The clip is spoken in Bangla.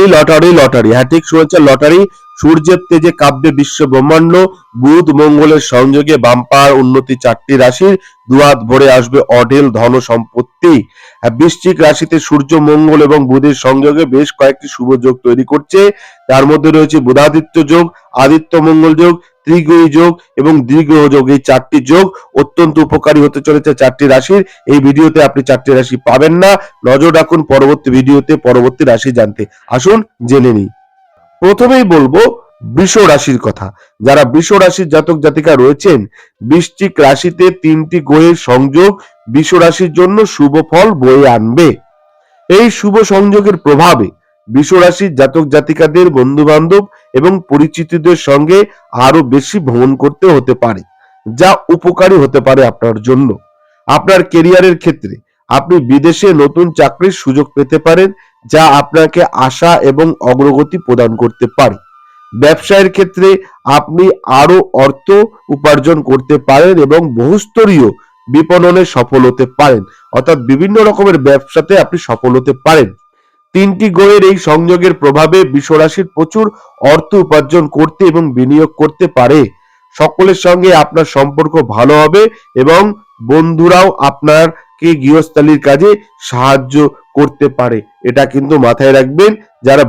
লটারি লটারি হ্যাঁ ঠিক শুনেছেন লটারি। সূর্যের তেজে কাব্যে বিশ্ব ব্রহ্মাণ্ড, বুধ মঙ্গলের সংযোগে বাম্পার উন্নতি চারটি রাশির দুয়াত ভরে আসবে অঢেল ধন সম্পত্তি। বৃশ্চিক রাশিতে সূর্য, মঙ্গল এবং বুধের সংযোগে বেশ কয়েকটি শুভ যোগ তৈরি করছে। তার মধ্যে রয়েছে বুধাদিত্য যোগ, আদিত্য মঙ্গল যোগ ত্রিগ্রহী যোগ এবং দ্বিগ্রহ যোগ। এই চারটি যোগ অত্যন্ত উপকারী হতে চলেছে চারটি রাশির। এই ভিডিওতে আপনি চারটি রাশি পাবেন না। নজর রাখুন পরবর্তী ভিডিওতে পরবর্তী রাশি জানতে। আসুন জেনে নিই। প্রথমেই বলব বৃষ রাশির কথা। যারা বৃষ রাশির জাতক জাতিকা রয়েছেন, বৃশ্চিক রাশিতে তিনটি গ্রহের সংযোগ বৃষ রাশির জন্য শুভ ফল বয়ে আনবে। এই শুভ সংযোগের প্রভাবে বৃষ রাশির জাতক জাতিকাদের বন্ধু বান্ধব এবং পরিচিতদের সঙ্গে আরও বেশি ভ্রমণ করতে হতে পারে, যা উপকারী হতে পারে আপনার জন্য। আপনার কেরিয়ারের ক্ষেত্রে আপনি বিদেশে নতুন চাকরির সুযোগ পেতে পারেন যা আপনাকে আশা এবং অগ্রগতি প্রদান করতে পারে। ব্যবসায়ের ক্ষেত্রে আপনি আরও অর্থ উপার্জন করতে পারেন এবং বহুস্তরীয় বিপণনে সফল হতে পারেন। অর্থাৎ বিভিন্ন রকমের ব্যবসাতে আপনি সফল হতে পারেন। তিনটি গ্রহের এই সংযোগের প্রভাবে বিশ্বরাশির প্রচুর অর্থ উপার্জন করতে এবং বিনিয়োগ করতে পারে। সকলের সঙ্গে আপনার সম্পর্ক ভালো হবে এবং বন্ধুরাও আপনারকে গৃহস্থালির কাজে সাহায্য করতে পারে। এটা কিন্তু মাথায় রাখবেন যারা